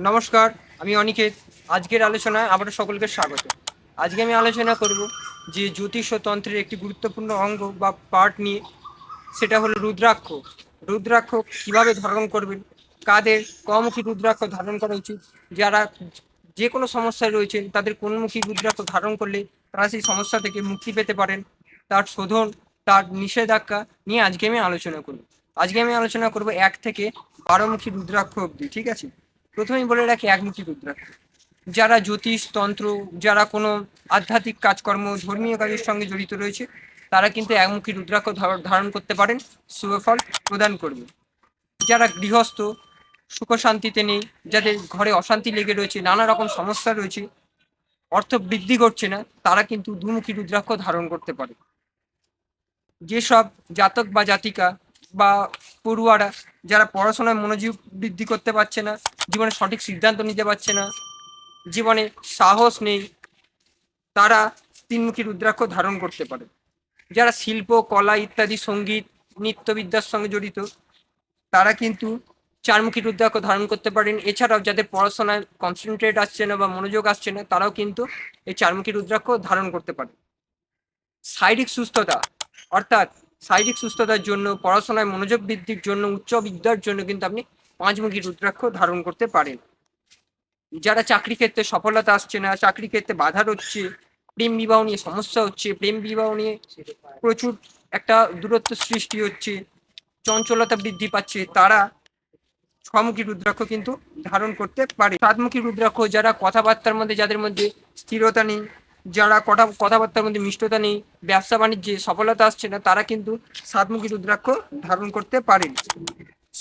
নমস্কার, আমি অনিকেত। আজকের আলোচনায় আবারও সকলকে স্বাগত। আজকে আমি আলোচনা করব যে জ্যোতিষ তন্ত্রের একটি গুরুত্বপূর্ণ অঙ্গ বা পার্ট নিয়ে। সেটা হলো রুদ্রাক্ষ। রুদ্রাক্ষ কীভাবে ধারণ করবেন? কাদের কমুখী রুদ্রাক্ষ ধারণ করা উচিত? যারা যে কোনো সমস্যায় রয়েছেন, তাদের কোনমুখী রুদ্রাক্ষ ধারণ করলে তারা সেই সমস্যা থেকে মুক্তি পেতে পারেন? তার শোধন, তার নিষেধাজ্ঞা নিয়ে আজকে আমি আলোচনা করব। আজকে আমি আলোচনা করব এক থেকে বারোমুখী রুদ্রাক্ষ অবধি, ঠিক আছে? প্রথমেই বলে রাখি একমুখী রুদ্রাক্ষ যারা জ্যোতিষ, তন্ত্র, যারা কোনো আধ্যাত্মিক কাজকর্ম, ধর্মীয় কাজের সঙ্গে জড়িত রয়েছে, তারা কিন্তু একমুখী রুদ্রাক্ষ ধারণ করতে পারেন শুভফল প্রদান করবে। যারা গৃহস্থ, সুখ শান্তিতে নেই, যাদের ঘরে অশান্তি লেগে রয়েছে, নানা রকম সমস্যা রয়েছে, অর্থ বৃদ্ধি করছে না, তারা কিন্তু দুমুখী রুদ্রাক্ষ ধারণ করতে পারে। যেসব জাতক বা জাতিকা বা পড়ুয়ারা যারা পড়াশোনায় মনোযোগ বৃদ্ধি করতে পারছে না, জীবনে সঠিক সিদ্ধান্ত নিতে পারছে না, জীবনে সাহস নেই, তারা তিনমুখী রুদ্রাক্ষ ধারণ করতে পারে। যারা শিল্প, কলা ইত্যাদি, সংগীত, নৃত্যবিদ্যার সঙ্গে জড়িত, তারা কিন্তু চারমুখী রুদ্রাক্ষ ধারণ করতে পারেন। এছাড়াও যাদের পড়াশোনায় কনসেন্ট্রেট আসছে না বা মনোযোগ আসছে না, তারাও কিন্তু এই চারমুখী রুদ্রাক্ষ ধারণ করতে পারে। শারীরিক সুস্থতা, অর্থাৎ শারীরিক সুস্থতার জন্য, পড়াশোনায় মনোযোগ বৃদ্ধির জন্য, উচ্চ বিদ্যার জন্য কিন্তু আপনি পাঁচমুখী রুদ্রাক্ষ ধারণ করতে পারেন। যারা চাকরি ক্ষেত্রে সফলতা আসছে না, চাকরি ক্ষেত্রে বাধা হচ্ছে প্রেম বিবাহ নিয়ে সমস্যা হচ্ছে, প্রেম বিবাহ নিয়ে প্রচুর একটা দূরত্ব সৃষ্টি হচ্ছে, চঞ্চলতা বৃদ্ধি পাচ্ছে, তারা ছমুখী রুদ্রাক্ষ কিন্তু ধারণ করতে পারে। সাতমুখী রুদ্রাক্ষ যারা কথাবার্তার মধ্যে, যাদের মধ্যে স্থিরতা নেই যারা কথা, কথাবার্তার মধ্যে মিষ্টতা নেই, ব্যবসা বাণিজ্যে সফলতা আসছে না, তারা কিন্তু সাতমুখী রুদ্রাক্ষ ধারণ করতে পারেন।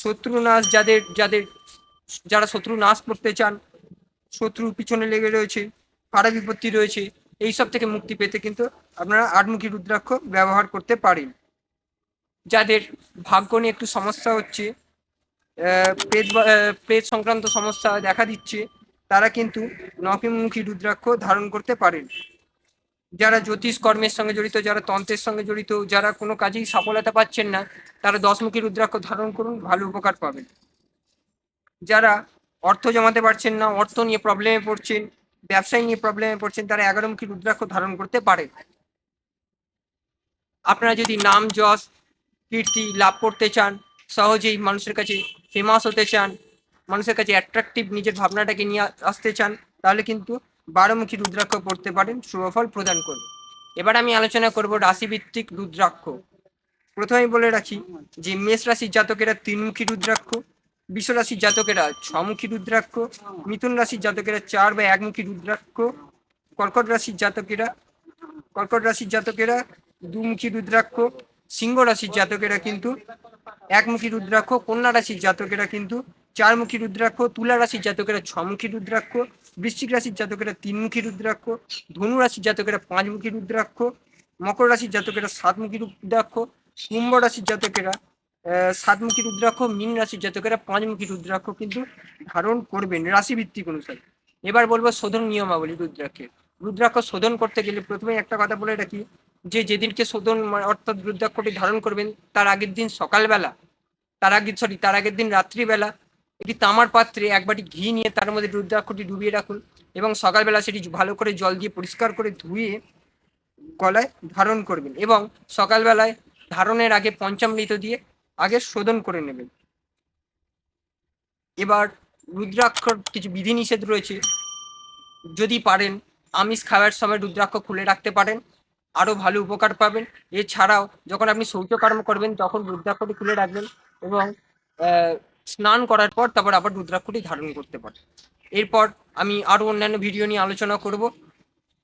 শত্রু নাশ যাদের যাদের, যারা শত্রু নাশ করতে চান, শত্রুর পিছনে লেগে রয়েছে পাড়া বিপত্তি রয়েছে এই সব থেকে মুক্তি পেতে কিন্তু আপনারা আটমুখী রুদ্রাক্ষ ব্যবহার করতে পারেন। যাদের ভাগ্য নিয়ে একটু সমস্যা হচ্ছে পেট পেট সংক্রান্ত সমস্যা দেখা দিচ্ছে, তারা কিন্তু নখমুখী রুদ্রাক্ষ ধারণ করতে পারেন। যারা জ্যোতিষ কর্মের সঙ্গে জড়িত, যারা তন্ত্রের সঙ্গে জড়িত, যারা কোনো কাজেই সফলতা পাচ্ছেন না, তারা দশমুখী রুদ্রাক্ষ ধারণ করুন, ভালো উপকার পাবেন। যারা অর্থ জমাতে পারছেন না, অর্থ নিয়ে প্রবলেমে পড়ছেন, ব্যবসায় নিয়ে প্রবলেমে পড়ছেন, তারা এগারো এগারোমুখী রুদ্রাক্ষ ধারণ করতে পারে আপনারা যদি নাম, যশ, কীর্তি লাভ করতে চান, সহজেই মানুষের কাছে ফেমাস হতে চান, মানুষের কাছে অ্যাট্রাকটিভ নিজের ভাবনাটাকে নিয়ে আসতে চান, তাহলে কিন্তু বারোমুখী রুদ্রাক্ষ পড়তে পারেন শুভফল প্রদান করবে এবার আমি আলোচনা করব রাশিভিত্তিক রুদ্রাক্ষ। প্রথমে বলে রাখি যে মেষ রাশির জাতকেরা তিনমুখী রুদ্রাক্ষ বিশ্ব রাশির জাতকেরা ছমুখী রুদ্রাক্ষ, মিথুন রাশির জাতকেরা চার বা একমুখী রুদ্রাক্ষ, কর্কট রাশির জাতকেরা, কর্কট রাশির জাতকেরা দুমুখী রুদ্রাক্ষ, সিংহ রাশির জাতকেরা কিন্তু একমুখী রুদ্রাক্ষ, কন্যা রাশির জাতকেরা কিন্তু চারমুখী রুদ্রাক্ষ, তুলা রাশির জাতকেরা ছমুখী রুদ্রাক্ষ, বৃশ্চিক রাশির জাতকেরা তিনমুখী রুদ্রাক্ষ, ধনু রাশির জাতকেরা পাঁচমুখী রুদ্রাক্ষ, মকর রাশির জাতকেরা সাতমুখী রুদ্রাক্ষ, কুম্ভ রাশির জাতকেরা সাতমুখী রুদ্রাক্ষ, মীন রাশির জাতকেরা পাঁচমুখী রুদ্রাক্ষ কিন্তু ধারণ করবেন রাশিভিত্তিক অনুসারে। এবার বলব শোধন নিয়মাবলী রুদ্রাক্ষের রুদ্রাক্ষ শোধন করতে গেলে প্রথমে একটা কথা বলে রাখি, যে যেদিনকে শোধন মানে অর্থাৎ রুদ্রাক্ষটি ধারণ করবেন, তার আগের দিন সকালবেলা, তার আগের সরি তার আগের দিন রাত্রিবেলা একটি তামার পাত্রে এক বাটি ঘি নিয়ে তার মধ্যে রুদ্রাক্ষটি ডুবিয়ে রাখুন এবং সকালবেলা সেটি ভালো করে জল দিয়ে পরিষ্কার করে ধুয়ে গলায় ধারণ করবেন এবং সকালবেলায় ধারণের আগে পঞ্চামৃত দিয়ে আগে শোধন করে নেবেন। এবার রুদ্রাক্ষর কিছু বিধিনিষেধ রয়েছে। যদি পারেন, আমিষ খাওয়ার সময় রুদ্রাক্ষ খুলে রাখতে পারেন, আরও ভালো উপকার পাবেন। এছাড়াও যখন আপনি শৌচকর্ম করবেন, তখন রুদ্রাক্ষটি খুলে রাখবেন এবং স্নান করার পর তারপর আবার রুদ্রাক্ষটি ধারণ করতে পারে। এরপর আমি আরও অন্যান্য ভিডিও নিয়ে আলোচনা করব।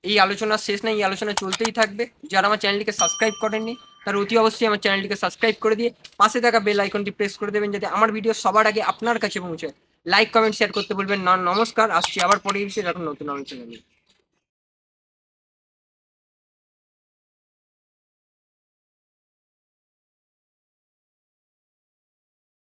এই আলোচনা শেষ না, এই আলোচনা চলতেই থাকবে। যারা আমার চ্যানেলটিকে সাবস্ক্রাইব করেননি, তার অতি অবশ্যই আমার চ্যানেলটিকে সাবস্ক্রাইব করে দিয়ে পাশে থাকা বেল আইকনটি প্রেস করে দেবেন, যাতে আমার ভিডিও সবার আগে আপনার কাছে পৌঁছায়। লাইক কমেন্ট শেয়ার করতে বলবেন না। নমস্কার, আসছি আবার পরে এখন নতুন আলোচনা নিয়ে।